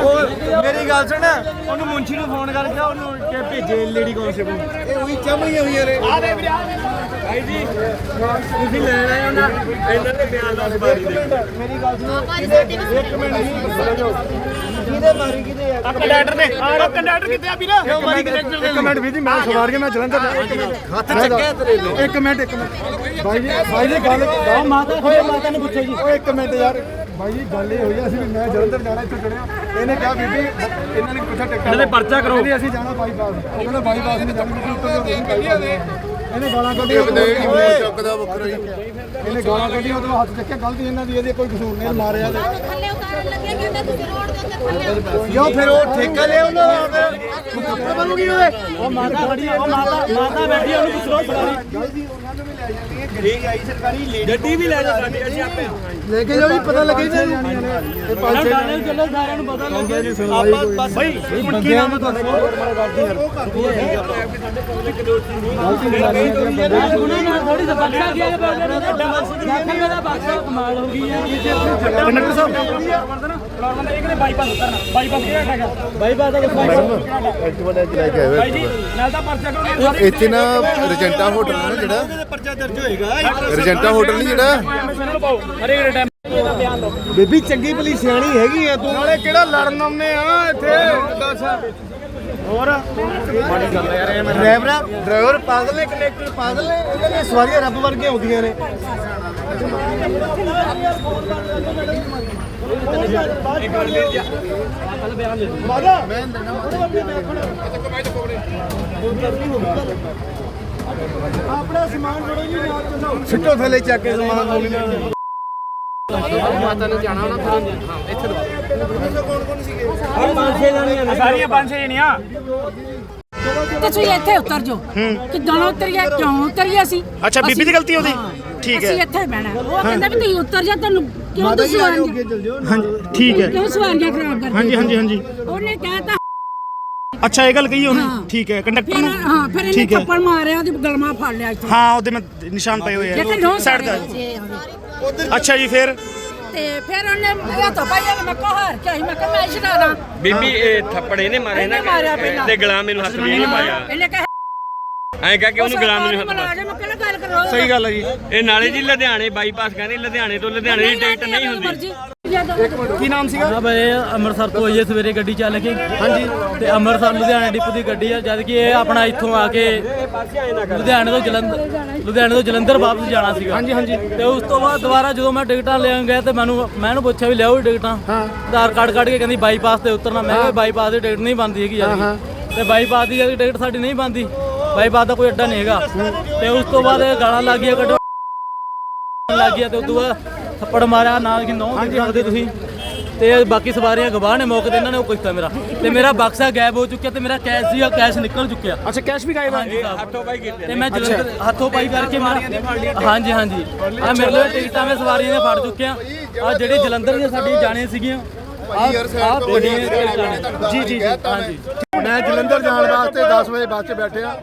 ਉਹ ਮੇਰੀ ਗੱਲ ਸੁਣ ਉਹਨੂੰ ਮੁੰਸ਼ੀ ਨੂੰ ਫੋਨ ਕਰਕੇ ਉਹਨੂੰ ਕਿ ਭੇਜੇ ਲੇਡੀ ਕੌਂਸਟੇਬਲ ਇਹ ਉਹੀ ਚਮੜੀਆਂ ਹੋਈਆਂ ਨੇ। ਭਾਈ ਜੀ ਤੁਸੀਂ ਲੈਣ ਆਏ ਹੋ ਨਾ ਇਹਨਾਂ ਦੇ ਬਿਆਨ ਦਾ ਸਵਾਰੀ ਦੇ ਮੇਰੀ ਗੱਲ ਸੁਣੋ ਇੱਕ ਮਿੰਟ ਕਿਹਦੇ ਮਾਰੀ ਕਿਹਦੇ ਆ? ਕੰਡਕਟਰ ਨੇ ਆਹ ਕੰਡਕਟਰ ਕਿੱਥੇ ਆ ਵੀਰ? ਕਿਉਂ ਮਾਰੀ ਕੰਡਕਟਰ ਇੱਕ ਮਿੰਟ ਵੀਰ ਜੀ ਮੈਂ ਸਵਾਰ ਕੇ ਮੈਂ ਜਲੰਧਰ ਜਾ ਇੱਕ ਮਿੰਟ ਹੱਥ ਚੱਕਿਆ ਤੇਰੇ ਇੱਕ ਮਿੰਟ। ਇੱਕ ਮਿੰਟ ਬਾਈ ਜੀ। ਬਾਈ ਜੀ ਗੱਲ ਗਾ ਮਾਤਾ। ਹੋਏ ਮਾਤਾ ਨੇ ਪੁੱਛੋ ਜੀ। ਓਏ ਇੱਕ ਮਿੰਟ ਯਾਰ। ਬਾਈ ਜੀ ਗੱਲ ਇਹ ਹੋਈ ਆ, ਅਸੀਂ ਵੀ ਮੈਂ ਜਲੰਧਰ ਜਾਣਾ ਇੱਥੇ ਚੜਿਆ ਇਹਨੇ ਕਿਹਾ ਬੀਬੀ ਇਹਨਾਂ ਨੇ ਪੁੱਛਿਆ ਟਿਕਟ ਇਹਦੇ ਪਰਚਾ ਕਰੋ। ਕਹਿੰਦੀ ਅਸੀਂ ਜਾਣਾ ਬਾਈਪਾਸ ਉਹ ਕਹਿੰਦਾ ਬਾਈਪਾਸ ਨਹੀਂ ਜਾਣਾ ਤੁਸੀਂ ਉੱਤਰ ਜਾਓ। ਤੁਸੀਂ ਬਾਈਪਾਸ ਇਹਨੇ ਗਾਲਾਂ ਕੱਢੀਆਂ ਓਏ। ਚੱਕਦਾ ਬੱਕਰਾ ਜੀ ਇਹਨੇ ਗਾਲਾਂ ਕੱਢੀਆਂ ਉਹਦੇ ਹੱਥ ਚੱਕਿਆ ਗਲਤੀ ਇਹਨਾਂ ਦੀ ਇਹਦੇ ਕੋਈ ਕਸੂਰ ਨਹੀਂ ਮਾਰਿਆ ਤੇ ਥੱਲੇ ਉਤਾਰਨ ਲੱਗੇ ਕਹਿੰਦਾ ਤੁਸੀਂ ਉਤਾਰੋ ਕਿਉਂ ਫਿਰ ਉਹ ਠੇਕਾ ਲਿਆ ਉਹਨਾਂ ਦਾ ਫਿਰ ਕੱਪੜੇ ਬਣੂਗੀ ਓਏ ਉਹ ਮਾਤਾ ਖੜੀ ਉਹ ਮਾਤਾ ਮਾਤਾ ਬੈਠੀ ਉਹਨੂੰ ਪੁੱਛ ਸਵਾਰੀ ਗਲਤੀ ਉਹਨਾਂ ਨੂੰ ਵੀ ਲੈ ਜਾਂਦੀ ਹੈ ਗੱਡੀ ਆਈ ਸਰਕਾਰੀ ਲੈ ਗੱਡੀ ਵੀ ਲੈ ਜਾ ਸਾਡੀ ਅਸੀਂ ਆਪੇ ਲੈ ਕੇ ਜਾਓ ਜੀ ਪਤਾ ਲੱਗੇ ਨੇ ਇਹ ਪੰਜ ਛੇ ਡਾਲੇ ਚੱਲੋ ਸਾਰਿਆਂ ਨੂੰ ਪਤਾ ਲੱਗੇ ਕੋਈ ਬਸ ਭਾਈ ਨਹੀਂ ਕੀ ਨਾਮ ਹੈ ਤੁਹਾਡਾ ਉਹਨਾਂ ਨਾਲ ਥੋੜੀ ਜਿਹਾ ਬਖਸ਼ਾ ਗਿਆ ਜੇ ਦਾ ਬਖਸ਼ਾ ਕਮਾਲ ਹੋ ਗਈ ਹੈ ਕੰਡਕਟਰ ਸਾਹਿਬ ਇੱਕ ਨੇ ਬਾਈਪਾਸ ਉਤਰਨਾ ਬਾਈਪਾਸ ਕਿਹੜਾ ਹੈਗਾ ਬਾਈਪਾਸ ਦਾ ਐਕਟਿਵਾ ਲੈ ਕੇ ਲੈ ਕੇ ਆਏ ਭਾਈ ਜੀ ਨਾਲ ਦਾ ਪਰਚਾ ਕਰੋ ਇੱਥੇ ਨਾ ਰਜੈਂਟਾ ਹੋਟਲ ਹੈ ਨਾ ਜਿਹੜਾ ਪਰਚਾ ਦਰਜ ਹੋਏਗਾ ਰਜੈਂਟਾ ਹੋਟਲ ਨਹੀਂ ਜਿਹੜਾ ਮੈਨੂੰ ਪਾਓ ਹਰੇਕ ਟਾਈਮ ਦਾ ਬਿਆਨ ਲਓ ਬੇਬੀ ਚੰਗੀ ਭਲੀ ਸਿਆਣੀ ਹੈਗੀ ਆ ਤੂੰ ਨਾਲੇ ਕਿਹੜਾ ਲੜਨ ਆਉਂਦੇ ਆ ਇੱਥੇ ਦੱਸ ਹੋਰ ਮਾੜੀ ਗੱਲ ਯਾਰ ਇਹ ਡਰਾਈਵਰ ਡਰਾਈਵਰ ਪਾਗਲ ਨੇ ਕਨੈਕਟਰ ਪਾਗਲ ਨੇ ਇਹਨਾਂ ਦੀਆਂ ਸਵਾਰੀਆਂ ਰੱਬ ਵਰਗੀਆਂ ਹੁੰਦੀਆਂ ਨੇ ਮਾਦਾ ਮੈਂ ਆਪਣਾ ਸਮਾਨ ਫੜੋ ਜੀ ਨਾਲ ਚੱਲੋ ਸਿੱਟੋ ਥੱਲੇ ਚੱਕ ਕੇ ਸਮਾਨ ਗੋਲੀ ਨਾਲ ਸਾਰੀਆਂ ਪੰਜ ਛੇ ਜਣੀਆਂ। ਤੇ ਤੁਸੀਂ ਇੱਥੇ ਉਤਰ ਜਾਓ। ਕਿੱਦਾਂ ਉਤਰੀਏ ਕਿਉਂ ਉਤਰੀਏ ਅਸੀਂ? ਅੱਛਾ, ਬੀਬੀ ਦੀ ਗਲਤੀ ਉਹਦੀ? ਹਾਂ। ਠੀਕ ਹੈ। ਅਸੀਂ ਇੱਥੇ ਬਹਿਣਾ। ਉਹ ਕਹਿੰਦਾ ਵੀ ਤੁਸੀਂ ਉਤਰ ਜਾ ਤੈਨੂੰ ਕਿਉਂ ਮਾਤਾ ਤੁਸੀਂ ਜੀ ਆ ਜਾਓ ਅੱਗੇ ਚੱਲ ਜਾਓ ਹਾਂਜੀ ਠੀਕ ਹੈ। ਕਿਉਂ ਸਵਾਰੀਆਂ ਖਰਾਬ ਕਰਦੇ ਹਾਂਜੀ ਹਾਂਜੀ ਹਾਂਜੀ। ਉਹਨੇ ਕਹਿਤਾ ਅੱਛਾ ਇਹ ਗੱਲ ਕਹੀ ਉਹਨੇ? ਹਾਂ। ਠੀਕ ਹੈ ਕੰਡਕਟਰ ਫਿਰ ਨੂੰ? ਹਾਂ ਫਿਰ ਇਹਨੇ ਠੀਕ ਹੈ। ਥੱਪੜ ਮਾਰਿਆ ਉਹਦੀ ਗਲਮਾ ਫੜ ਲਿਆ ਇੱਥੇ। ਹਾਂ ਉਹਦੇ ਮੈਂ ਨਿਸ਼ਾਨ ਪਏ ਹੋਏ ਜੇ ਨੋ ਆ ਸਾਈਡ ਦਾ ਅੱਛਾ ਜੀ ਫਿਰ? ਤੇ ਫਿਰ ਉਹਨੇ ਇਹ ਤਾਂ ਭਾਈ ਨੇ ਮੈਂ ਕਹਾ ਹਾਰ ਕੇ ਆਈ ਮੈਂ ਕਿਹਾ ਮੈਂ ਇਸ਼ਨਾਦਾ ਬੀਬੀ ਇਹ ਥੱਪੜ ਇਹਨੇ ਮਾਰੇ ਨਾ ਇਹਨੇ ਮਾਰਿਆ ਪਹਿਲਾਂ। ਤੇ ਗੁਲਾਮ ਮੈਨੂੰ ਹੱਥ ਵੀ ਨਹੀਂ ਪਾਇਆ ਇਹਨੇ ਕਿਹਾ ਐਂ ਕਹਿ ਕੇ ਉਹਨੂੰ ਗੁਲਾਮ ਮੈਨੂੰ ਹੱਥ ਮੁਲਾਜ਼ਮ ਕਿਹੜਾ ਗੱਲ ਕਰੋ। ਸਹੀ ਗੱਲ ਹੈ ਜੀ। ਇਹ ਨਾਲੇ ਜੀ ਲੁਧਿਆਣੇ ਬਾਈਪਾਸ ਕਹਿੰਦੇ ਲੁਧਿਆਣੇ ਤੋਂ ਲੁਧਿਆਣੇ ਦੀ ਟਿਕਟ ਨਹੀਂ ਹੁੰਦੀ। ਕੀ ਨਾਮ ਸੀਗਾ? ਜਨਾਬ ਇਹ ਅੰਮ੍ਰਿਤਸਰ ਤੋਂ ਆਈਏ ਸਵੇਰੇ ਗੱਡੀ ਚੱਲ ਕੇ। ਹਾਂਜੀ। ਤੇ ਅੰਮ੍ਰਿਤਸਰ ਲੁਧਿਆਣਾ ਡਿਪੂ ਦੀ ਗੱਡੀ ਆ ਜਦ ਕਿ ਇਹ ਆਪਣਾ ਇੱਥੋਂ ਆ ਕੇ ਲੁਧਿਆਣੇ ਤੋਂ ਜਲੰਧਰ ਲੁਧਿਆਣੇ ਤੋਂ ਜਲੰਧਰ ਵਾਪਸ ਜਾਣਾ ਸੀਗਾ। ਹਾਂਜੀ ਹਾਂਜੀ। ਤੇ ਉਸ ਤੋਂ ਬਾਅਦ ਦੁਬਾਰਾ ਜਦੋਂ ਮੈਂ ਟਿਕਟਾਂ ਲੈਣ ਗਿਆ ਤੇ ਮੈਨੂੰ ਮੈਂ ਇਹਨੂੰ ਪੁੱਛਿਆ ਵੀ ਲਿਆਓ ਟਿਕਟਾਂ। ਹਾਂ। ਆਧਾਰ ਕਾਰਡ ਕੱਢ ਕੇ ਕਹਿੰਦੀ ਬਾਈਪਾਸ ਤੇ ਉਤਰਨਾ। ਮੈਂ ਕਿਹਾ ਬਾਈਪਾਸ ਦੀ ਟਿਕਟ ਨਹੀਂ ਬਣਦੀ ਹੈਗੀ ਯਾਰ ਤੇ ਬਾਈਪਾਸ ਦੀ ਜਿਹੜੀ ਟਿਕਟ ਸਾਡੀ ਨਹੀਂ ਬਣਦੀ। ਬਾਈਪਾਸ ਦਾ ਕੋਈ ਅੱਡਾ ਨਹੀਂ ਹੈਗਾ। ਤੇ ਉਸ ਤੋਂ ਬਾਅਦ ਗਾਲਾਂ ਲੱਗ ਗਈਆਂ ਕੱਢੋ। ਲੱਗ ਗਿਆ ਤੇ ਉਦੋਂ ਬਾਅਦ ਥੱਪੜ ਮਾਰਿਆ ਨਾਲ ਕਿ ਨੌ ਕਰਦੇ ਤੁਸੀਂ। ਤੇ ਬਾਕੀ ਸਵਾਰੀਆਂ ਗਵਾਹ ਨੇ ਮੌਕੇ ਤੇ ਇਹਨਾਂ ਨੇ ਉਹ ਕੀਤਾ ਮੇਰਾ। ਤੇ ਮੇਰਾ ਬਕਸਾ ਗਾਇਬ ਹੋ ਚੁੱਕਿਆ ਤੇ ਮੇਰਾ ਕੈਸ਼ ਸੀਗਾ ਕੈਸ਼ ਨਿਕਲ ਚੁੱਕਿਆ। ਅੱਛਾ ਕੈਸ਼ ਵੀ ਗਾਇਬ ਹਾਂਜੀ ਹੱਥੋਂ ਪਾਈ ਕੀਤੇ ਤੇ ਮੈਂ ਜਲੰਧਰ ਹੱਥੋਂ ਪਾਈ ਕਰਕੇ ਮੇਰਾ ਹਾਂਜੀ ਹਾਂਜੀ। ਆ ਮੇਰੇ ਲਈ ਟਿਕਟਾਂ ਮੈਂ ਸਵਾਰੀਆਂ ਦੇ ਫੜ ਚੁੱਕਿਆ। ਆ ਜਿਹੜੇ ਜਲੰਧਰ ਦੀਆਂ ਸਾਡੀਆਂ ਜਾਣੀਆਂ ਸੀਗੀਆਂ ਜੀ ਜੀ ਹਾਂਜੀ। ਮੈਂ ਜਲੰਧਰ ਜਾਣ ਵਾਸਤੇ 10 ਵਜੇ ਬੱਸ 'ਚ ਬੈਠਿਆ।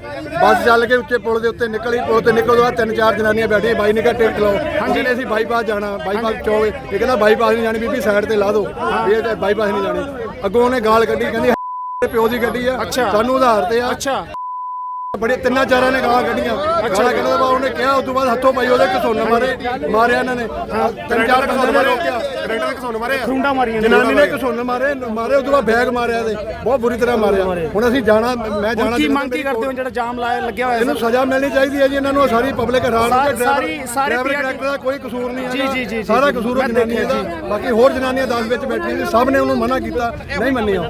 ਬੱਸ ਚੱਲ ਕੇ ਉੱਚੇ ਪੁਲ ਦੇ ਉੱਤੇ ਨਿਕਲੀ ਪੁਲ ਤੇ ਨਿਕਲਣ ਤੋਂ ਬਾਅਦ ਤਿੰਨ ਚਾਰ ਜਨਾਨੀਆਂ ਬੈਠੀਆਂ ਬਾਈ ਨੇ ਕਿਹਾ ਟਿਕਟ ਲਓ। ਹਾਂਜੀ। ਨੇ ਅਸੀਂ ਬਾਈਪਾਸ ਜਾਣਾ ਬਾਈਪਾਸ ਚੋਵੇ ਇਹ ਕਹਿੰਦਾ ਬਾਈਪਾਸ ਨਹੀਂ ਜਾਣੀ ਬੀਬੀ ਸਾਈਡ ਤੇ ਲਾ ਦਿਓ ਵੀ ਇਹ ਬਾਈਪਾਸ ਨਹੀਂ ਜਾਣੀ। ਅੱਗੋਂ ਉਹਨੇ ਗਾਲ ਕੱਢੀ ਕਹਿੰਦੀ ਪਿਓ ਦੀ ਗੱਡੀ ਆ। ਸਾਨੂੰ ਉਧਾਰ ਤੇ ਆ। ਅੱਛਾ। ਬੜੇ ਤਿੰਨਾਂ ਚਾਰਾਂ ਨੇ ਗਾਲਾਂ ਕੱਢੀਆਂ। ਗਾਲਾਂ ਕੱਢਣ ਤੋਂ ਬਾਅਦ ਉਹਨੇ ਕਿਹਾ ਉਸ ਤੋਂ ਬਾਅਦ ਹੱਥੋਂ ਪਾਈ ਉਹਦੇ ਘਸੁੰਨ ਮਾਰੇ ਮਾਰਿਆ ਇਹਨਾਂ ਨੇ। ਤਿੰਨ ਚਾਰ ਬੰਦੇ ਨੇ ਰੋਕਿਆ। ਕਰੰਟ ਦੇ ਘਸੋਣ ਮਾਰੇ ਖੁੰਡਾ ਮਾਰੀਆਂ ਨੇ। ਜਨਾਨੀ ਨੇ ਘਸੁੰਨ ਮਾਰੇ ਮਾਰੇ ਉਸ ਤੋਂ ਬਾਅਦ ਬੈਗ ਮਾਰਿਆ ਤੇ ਬਹੁਤ ਬੁਰੀ ਤਰ੍ਹਾਂ ਮਾਰਿਆ। ਹੁਣ ਅਸੀਂ ਜਾਣਾ ਮੈਂ ਜਾਣਾ ਕੀ ਮੰਗ ਕੀ ਕਰਦੇ ਹੋ? ਜਿਹੜਾ ਜਾਮ ਲਾਇਆ ਲੱਗਿਆ ਹੋਇਆ ਇਹਨੂੰ ਸਜ਼ਾ ਮਿਲਣੀ ਚਾਹੀਦੀ ਹੈ ਜੀ ਇਹਨਾਂ ਨੂੰ ਸਾਰੀ ਪਬਲਿਕ ਹੈਰਾਨ ਹੋ। ਸਾਰੀ- ਕੇ ਸਾਰੀ- ਸਾਰੀ ਕਨੈਕਟਰ ਦਾ ਕੋਈ ਕਸੂਰ ਨਹੀਂ ਹੈਗਾ। ਜੀ, ਜੀ, ਜੀ, ਸਾਰਾ। ਕਸੂਰ ਜਨਾਨੀ ਦਾ। ਬਾਕੀ ਹੋਰ ਜਨਾਨੀਆਂ 10 ਵਿੱਚ ਬੈਠੀਆਂ ਸੀ ਸਭ ਨੇ ਉਹਨੂੰ ਮਨਾ ਕੀਤਾ। ਨਹੀਂ ਮੰਨਿਆ।